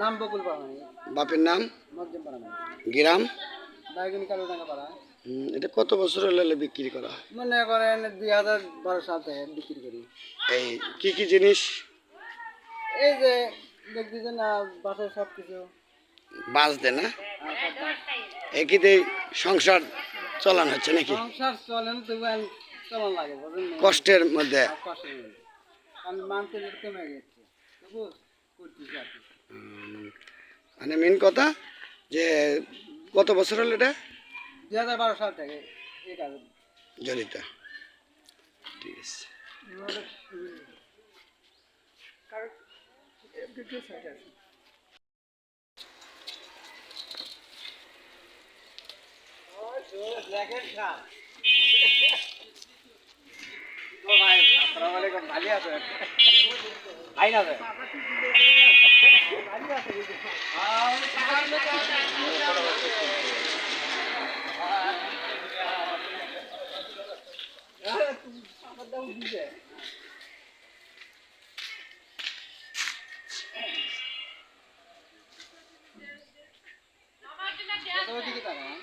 নাম বকুল বাপের নাম? গ্রাম? এটা কত বছর হলে বিক্রি করা? হয় মনে করেন দুই হাজার বারো সাল থেকে বিক্রি করি। এই কি কি জিনিস? এই যে দেখতেছেন না বাসায় সব কিছু বাস দেয় না? একইতে সংসার চলান হচ্ছে নাকি? সংসার চলে না তবু আমি চলন লাগে কষ্টের মধ্যে। কষ্টের মধ্যে। আমি মানতে কমে গেছে। করতেছি আর মানে মেন কথা যে কত বছর হলো এটা? দুই হাজার বারো সাল থেকে এই কাজে। জড়িত। ঠিক আছে। ভালো আছে আইন আছে। দিকে তারা হ্যাঁ।